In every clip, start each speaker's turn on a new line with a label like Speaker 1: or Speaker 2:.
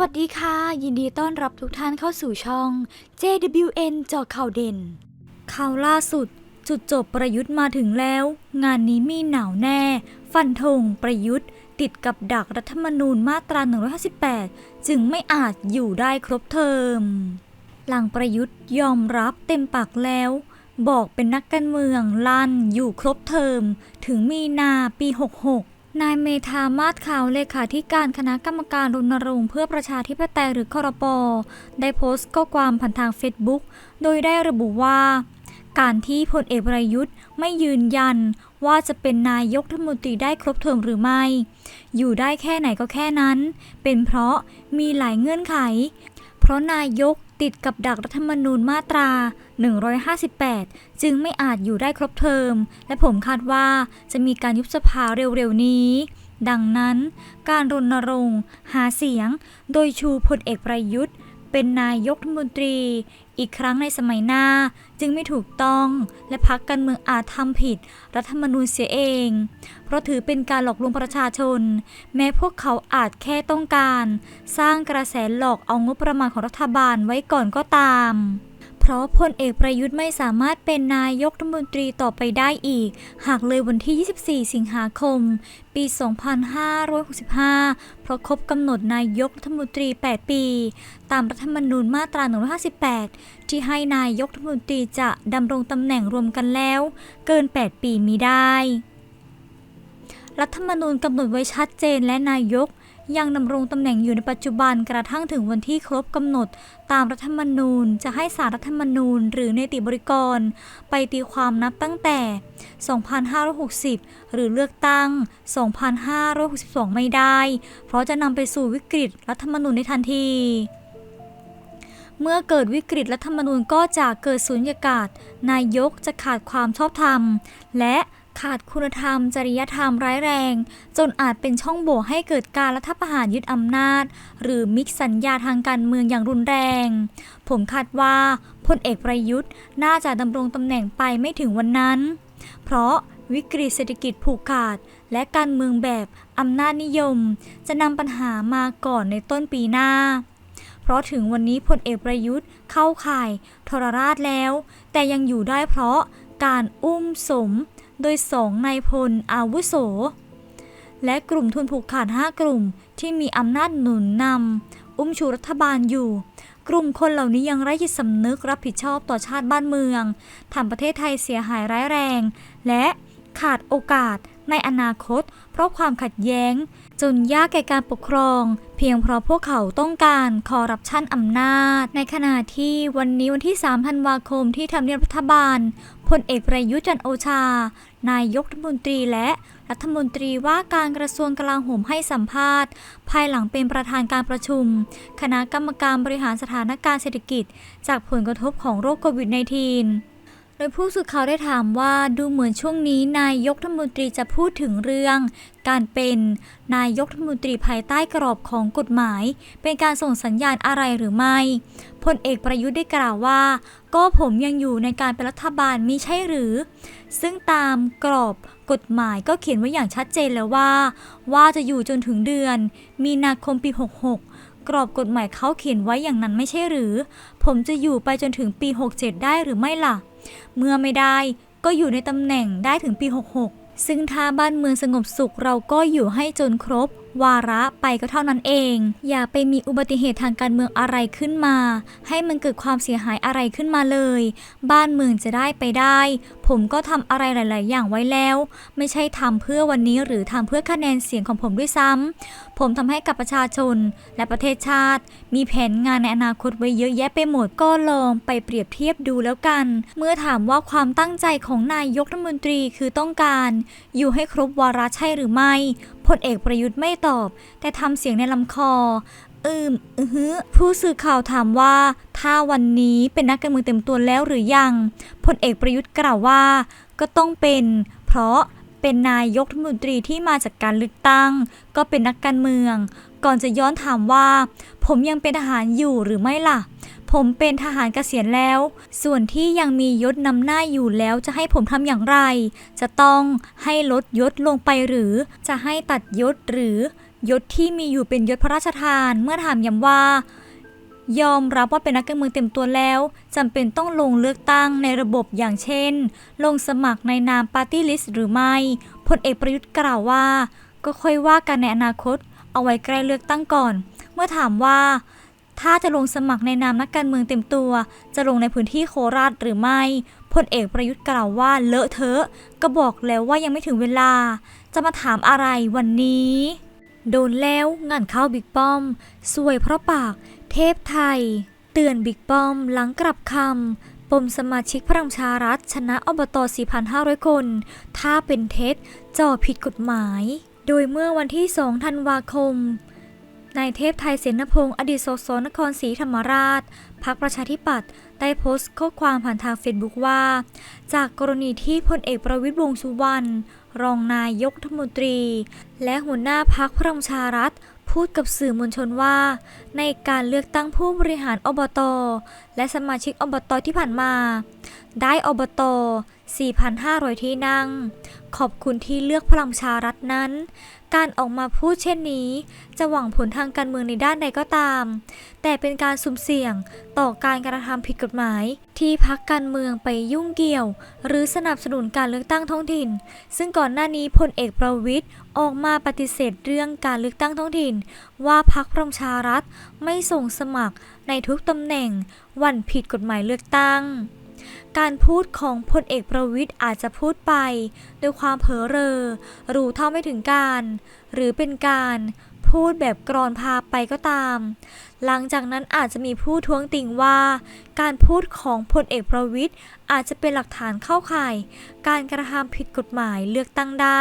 Speaker 1: วัสดีค่ะ ยินดีต้อนรับทุกท่านเข้าสู่ช่อง JWN จอข่าวเด่น ข่าวล่าสุด จุดจบประยุทธ์มาถึงแล้ว งานนี้มีหนาวแน่ ฟันธงประยุทธ์ ติดกับดักรัฐธรรมนูญมาตรา 158 จึงไม่อาจอยู่ได้ครบเทอม หลังประยุทธ์ยอมรับเต็มปากแล้ว บอกเป็นนักการเมืองลั่นอยู่ครบเทอม ถึงมีนาปี 66 นายเมธามาศขาวเลขาธิการคณะกรรมการรณรงค์เพื่อประชาธิปไตยหรือคอรปอได้โพสต์ข้อความผ่านทางเฟซบุ๊กโดยได้ระบุว่า การที่พลเอกประยุทธ์ไม่ยืนยันว่าจะเป็นนายกรัฐมนตรีได้ครบเทอมหรือไม่ อยู่ได้แค่ไหนก็แค่นั้น เป็นเพราะมีหลายเงื่อนไข เพราะนายก ติดกับดักรัฐธรรมนูญมาตรา 158 จึงไม่อาจอยู่ได้ครบเทอม และผมคาดว่าจะมีการยุบสภาเร็วๆนี้ ดังนั้น การรณรงค์ หาเสียง โดยชูพลเอกประยุทธ์ เป็นนายกรัฐมนตรี อีกครั้งในสมัยหน้าจึงไม่ถูกต้อง และพักการเมืองอาจทำผิด รัฐธรรมนูญเสียเอง เพราะถือเป็นการหลอกลวงประชาชน แม้พวกเขาอาจแค่ต้องการ สร้างกระแสหลอกเอางบประมาณของรัฐบาลไว้ก่อนก็ตาม เพราะพลเอกประยุทธ์ไม่สามารถเป็นนายกรัฐมนตรีต่อไปได้อีก หากเลยวันที่ 24 สิงหาคม ปี 2565 เพราะครบกำหนดนายกรัฐมนตรี 8 ปี ตามรัฐธรรมนูญมาตรา 158 ที่ให้นายกรัฐมนตรีจะดำรงตำแหน่งรวมกันแล้ว เกิน 8 ปีมีได้ รัฐธรรมนูญกำหนดไว้ชัดเจนและนายก ยังดำรงตำแหน่งอยู่ในปัจจุบันกระทั่งถึงวันที่ครบกำหนด ตามรัฐธรรมนูญ จะให้สารรัฐธรรมนูญ หรือเนติบริกร ไปตีความนับตั้งแต่ 2560 หรือเลือกตั้ง 2562 ไม่ได้ เพราะจะนำไปสู่วิกฤตรัฐธรรมนูญในทันทีเมื่อเกิดวิกฤตรัฐธรรมนูญก็จะเกิดสุญญากาศ นายกจะขาดความชอบธรรม และ ขาดคุณธรรม จริยธรรมร้ายแรง จนอาจเป็นช่องโหว่ให้เกิดการรัฐประหารยึดอำนาจ หรือมิกสัญญาทางการเมืองอย่างรุนแรง ผมคาดว่าพลเอกประยุทธ์น่าจะดำรงตำแหน่งไปไม่ถึงวันนั้น เพราะวิกฤตเศรษฐกิจผูกขาด และการเมืองแบบอำนาจนิยม จะนำปัญหามาก่อนในต้นปีหน้า เพราะถึงวันนี้พลเอกประยุทธ์เข้าข่ายทรราชแล้ว แต่ยังอยู่ได้เพราะการอุ้มสม โดยสองนายพลอาวุโส และกลุ่มทุนผูกขาด 5 กลุ่มที่มีอำนาจหนุนนำอุ้มชูรัฐบาลอยู่ กลุ่มคนเหล่านี้ยังไร้จิตสำนึกรับผิดชอบต่อชาติบ้านเมืองทำประเทศไทยเสียหายร้ายแรง และขาดโอกาสในอนาคต เพราะความขัดแย้ง จนยากแก่การปกครอง เพียงเพราะพวกเขาต้องการคอร์รัปชันอำนาจ ในขณะที่วันนี้วันที่ 3 ธันวาคมที่ทำเนียบรัฐบาล พลเอกประยุจันโอชา นายกรัฐมนตรีและรัฐมนตรีว่าการกระทรวงกลาโหมให้สัมภาษณ์ ภายหลังเป็นประธานการประชุม คณะกรรมการบริหารสถานการณ์เศรษฐกิจ จากผลกระทบของโรคโควิด -19 โดยผู้สื่อข่าวได้ถามว่าดูเหมือนช่วงนี้นายกรัฐมนตรีจะพูดถึงเรื่อง การเป็นนายกรัฐมนตรีภายใต้กรอบของกฎหมาย เป็นการส่งสัญญาณอะไรหรือไม่พลเอกประยุทธ์ได้กล่าวว่า ก็ผมยังอยู่ในการเป็นรัฐบาลมิใช่หรือ ซึ่งตามกรอบกฎหมายก็เขียนไว้อย่างชัดเจนแล้วว่า ว่าจะอยู่จนถึงเดือน มีนาคมปี 66 กรอบกฎหมายเขาเขียนไว้อย่างนั้นไม่ใช่หรือ ผมจะอยู่ไปจนถึงปี 67 ได้หรือไม่ล่ะ เมื่อไม่ได้ก็อยู่ในตำแหน่งได้ถึงปี 66 ซึ่งถ้าบ้านเมืองสงบสุขเราก็อยู่ให้จนครบ วาระไปก็เท่านั้นเอง อย่าไปมีอุบัติเหตุทางการเมืองอะไรขึ้นมา ให้มันเกิดความเสียหายอะไรขึ้นมาเลย บ้านเมืองจะได้ไปได้ ผมก็ทำอะไรหลาย ๆ อย่างไว้แล้ว ไม่ใช่ทำเพื่อวันนี้หรือทำเพื่อคะแนนเสียงของผมด้วยซ้ำผมทำให้กับประชาชนและประเทศชาติ มีแผนงานในอนาคตไว้เยอะแยะไปหมดก็ลองไปเปรียบเทียบดูแล้วกัน เมื่อถามว่าความตั้งใจของนายกรัฐมนตรีคือต้องการ อยู่ให้ครบวาระใช่หรือไม่พลเอกประยุทธ์ไม่ตอบ แต่ทำเสียงในลำคอ อืมอือฮึผู้สื่อข่าวถามว่า ถ้าวันนี้เป็นนักการเมืองเต็มตัวแล้วหรือยังพลเอกประยุทธ์กล่าวว่า ก็ต้องเป็น เพราะเป็นนายกรัฐมนตรีที่มาจากการเลือกตั้ง ก็เป็นนักการเมือง ก่อนจะย้อนถามว่า ผมยังเป็นทหารอยู่หรือไม่ล่ะ ผมเป็นทหารเกษียณแล้ว ส่วนที่ยังมียศนำหน้าอยู่แล้วจะให้ผมทำอย่างไร จะต้องให้ลดยศลงไปหรือ จะให้ตัดยศหรือยศที่มีอยู่เป็นยศพระราชทานเมื่อถามย้ำว่า ยอมรับว่าเป็นนักการเมืองเต็มตัวแล้วจำเป็นต้องลงเลือกตั้งในระบบอย่างเช่น ลงสมัครในนามปาร์ตี้ลิสต์หรือไม่พลเอกประยุทธ์กล่าวว่า ก็ค่อยว่ากันในอนาคต เอาไว้ใกล้เลือกตั้งก่อน เมื่อถามว่า ถ้าจะลงสมัครในนามนักการเมืองเต็มตัว จะลงในพื้นที่โคราชหรือไม่พลเอกประยุทธ์กล่าวว่าเลอะเทอะ ก็บอกแล้วว่ายังไม่ถึงเวลา จะมาถามอะไรวันนี้ โดนแล้วงานเข้าบิ๊กป้อม สวยเพราะปาก เทพไทย เตือนบิ๊กป้อมหลังกลับคำปมสมาชิกพลังชารัฐ ชนะอบต 4,500 คน ถ้าเป็นเท็จจ่อผิดกฎหมาย โดยเมื่อวันที่ 2 ธันวาคม นายเทพไทยเสนพงศ์อดีตสสนครศรีธรรมราชพักประชาธิปัตย์ได้โพสต์ข้อความผ่านทางเฟซบุ๊กว่า จากกรณีที่พลเอกประวิตรวงสุวรรณรองนายกรัฐมนตรี และหัวหน้าพักพลังชารัฐ พูดกับสื่อมวลชนว่า ในการเลือกตั้งผู้บริหารอบต และสมาชิกอบตที่ผ่านมา ได้อบต 4,500 ที่นั่ง ขอบคุณที่เลือกพลังชารัฐนั้น การออกมาพูดเช่นนี้ จะหวังผลทางการเมืองในด้านใดก็ตาม แต่เป็นการสุ่มเสี่ยงต่อการกระทำผิดกฎหมาย ที่พักการเมืองไปยุ่งเกี่ยว หรือสนับสนุนการเลือกตั้งท้องถิ่น ซึ่งก่อนหน้านี้พลเอกประวิตยออกมาปฏิเสธเรื่องการเลือกตั้งท้องถิ่น ว่าพักประชารัฐไม่ส่งสมัครในทุกตำแหน่งวันผิดกฎหมายเลือกตั้ง การพูดของพลเอกประวิตยอาจจะพูดไปด้วยความเผลอเรอ รู้เท่าไม่ถึงการ หรือเป็นการพูดแบบกรอนพาไปก็ตาม หลังจากนั้นอาจจะมีผู้ท้วงติงว่า การพูดของพลเอกประวิตยอาจจะเป็นหลักฐานเข้าข่าย การกระทำผิดกฎหมายเลือกตั้งได้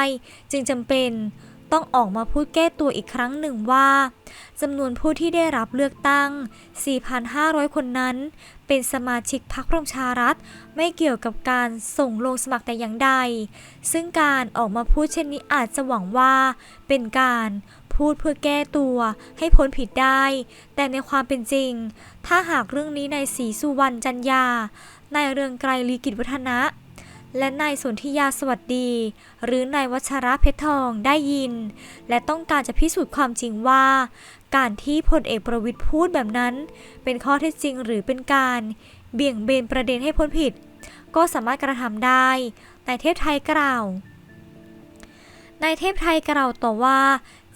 Speaker 1: จึงจำเป็น ต้องออกมาพูดแก้ตัวอีกครั้งหนึ่งว่าจำนวนผู้ที่ได้รับเลือกตั้ง 4,500 คนนั้น เป็นสมาชิกพรรคประชารัฐ ไม่เกี่ยวกับการส่งลงสมัครแต่อย่างใด ซึ่งการออกมาพูดเช่นนี้อาจจะหวังว่าเป็นการพูดเพื่อแก้ตัวให้พ้นผิดได้ แต่ในความเป็นจริง ถ้าหากเรื่องนี้นายศรีสุวรรณจันยานายเรืองไกรลีกิจวัฒนะ และนายสนธิยาสวัสดี หรือนายวัชระเพชรทองได้ยิน และต้องการจะพิสูจน์ความจริงว่า การที่พลเอกประวิตยพูดแบบนั้น เป็นข้อเท็จจริงหรือเป็นการ เบี่ยงเบนประเด็นให้พ้นผิด ก็สามารถกระทำได้นายเทพไทยกล่าวนายเทพไทยกล่าวต่อว่า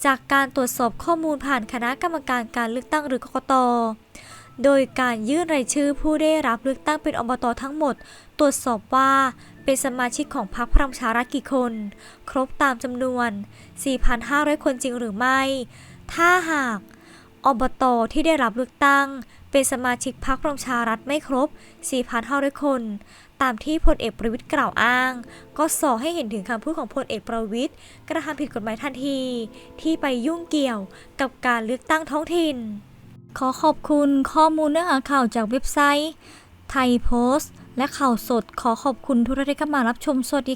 Speaker 1: จากการตรวจสอบข้อมูลผ่านคณะกรรมการการเลือกตั้งหรือกกตโดยการยื่นรายชื่อผู้ได้รับเลือกตั้งเป็นอบตทั้งหมด ตรวจสอบว่าเป็นสมาชิกของพรรคพลังชารัฐกี่คน ครบตามจำนวน 4,500 คนจริงหรือไม่ ถ้าหาก อบตที่ได้รับเลือกตั้ง เป็นสมาชิกพรรคพลังชารัฐไม่ครบ 4,500 คน ตามที่พลเอกประวิตยกล่าวอ้าง ก็ส่อให้เห็นถึงคำพูดของพลเอกประวิตยกระทำผิดกฎหมายทันที ที่ไปยุ่งเกี่ยวกับการเลือกตั้งท้องถิ่น ขอขอบคุณข้อมูลเนื้อหาข่าวจากเว็บไซต์ไทยโพสต์ และข่าวสดขอขอบคุณทุกท่านที่เข้ามารับชมสวัสดี